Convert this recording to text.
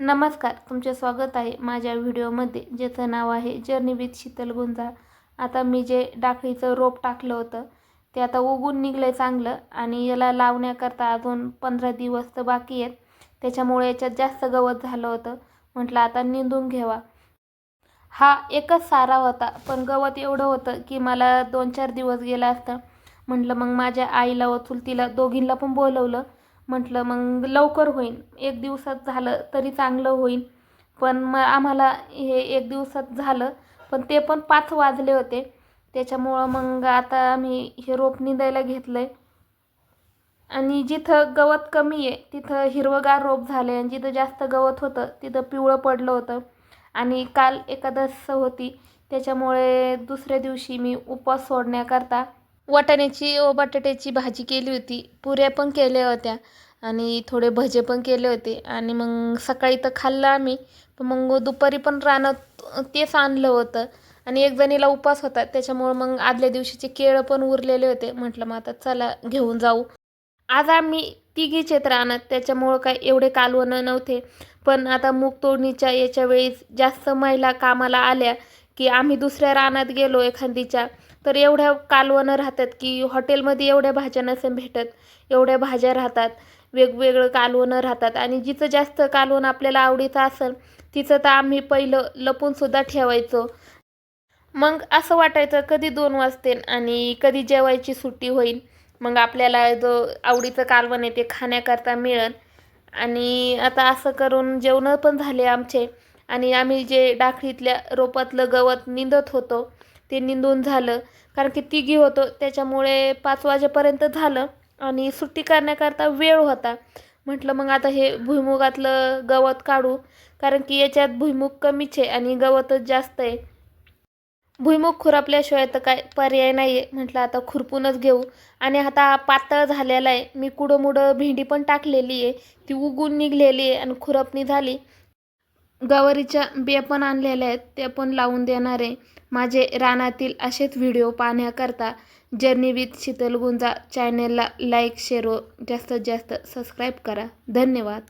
नमस्कार तुमचे स्वागत आहे माझ्या व्हिडिओमध्ये ज्याचं नाव आहे जर्नी विथ शीतल गुंजा. आता मी जे डाकळीचं रोप टाकलं होतं ते आता उगून निघलं आहे चांगलं आणि याला लावण्याकरता अजून पंधरा दिवस तर बाकी आहेत. त्याच्यामुळे याच्यात जास्त गवत झालं होतं. म्हटलं आता निंदून घ्यावा. हा एकच सारा होता पण गवत एवढं होतं की मला दोन चार दिवस गेला असतं. म्हटलं मग माझ्या आईला व चुलतीला दोघींना पण बोलवलं. म्हटलं मग लवकर होईल एक दिवसात झालं तरी चांगलं होईल पण मग आम्हाला हे एक दिवसात झालं पण ते पण पाच वाजले होते. त्याच्यामुळं मग आता आम्ही हे रोप निंदायला घेतलं आहे आणि जिथं गवत कमी आहे तिथं हिरवंगार रोप झालं. आहे आणि जिथं जास्त गवत होतं तिथं पिवळं पडलं होतं. आणि काल एकादस होती. त्याच्यामुळे दुसऱ्या दिवशी मी उपवास सोडण्याकरता वाटाण्याची व बटाट्याची भाजी केली होती. पुऱ्या पण केल्या होत्या. आणि थोडे भजे पण केले होते. आणि मग सकाळी तर खाल्लं आम्ही. पण मग दुपारी पण रानात तेच आणलं होतं. आणि एक जणीला उपवास होता. त्याच्यामुळं मग आदल्या दिवशीचे केळं पण उरलेले होते. म्हटलं मग आता चला घेऊन जाऊ. आज आम्ही तिघीच आहेत रानात. त्याच्यामुळं काय एवढे कालवणं नव्हते. पण आता मूग तोडणीच्या याच्या वेळेस जास्त महिला कामाला आल्या की आम्ही दुसऱ्या रानात गेलो एखादीच्या. तर एवढ्या कालवणं राहतात की हॉटेलमध्ये एवढ्या भाज्या नसेल भेटत. एवढ्या भाज्या राहतात. वेगवेगळं कालवणं राहतात. आणि जिचं जास्त कालवण आपल्याला आवडीचं असेल तिचं तर आम्ही पहिलं लपूनसुद्धा ठेवायचो. मग असं वाटायचं कधी दोन वाजते आणि कधी जेवायची सुट्टी होईल. मग आपल्याला जो आवडीचं कालवण आहे ते खाण्याकरता मिळेल. आणि आता असं करून जेवणं पण झाले आमचे. आणि आम्ही जे डाखळीतल्या रोपातलं गवत निंदत होतो ते निंदून झालं. कारण की तिघी होतो त्याच्यामुळे पाच वाजेपर्यंत झालं. आणि सुट्टी करण्याकरता वेळ होता. म्हटलं मग आता हे भुईमुगातलं गवत काढू. कारण की याच्यात भुईमुग कमीच आहे आणि गवतच जास्त आहे. भुईमुग खुरपल्याशिवाय तर काय पर्याय नाही आहे म्हटलं आता खुरपूनच घेऊ. आणि आता पातळ झालेला आहे. मी कुडंमुडं भेंडी पण टाकलेली आहे. ती उगून निघलेली आहे आणि खुरपणी झाली. गवारीच्या बिया पण आणलेल्या आहेत. त्या पण लावून देणार आहे. माझे रानातील असेच व्हिडिओ पाहण्याकरता जर्नी विथ शीतल गुंजा चॅनेलला लाईक शेअर व जास्तीत जास्त सबस्क्राईब करा. धन्यवाद.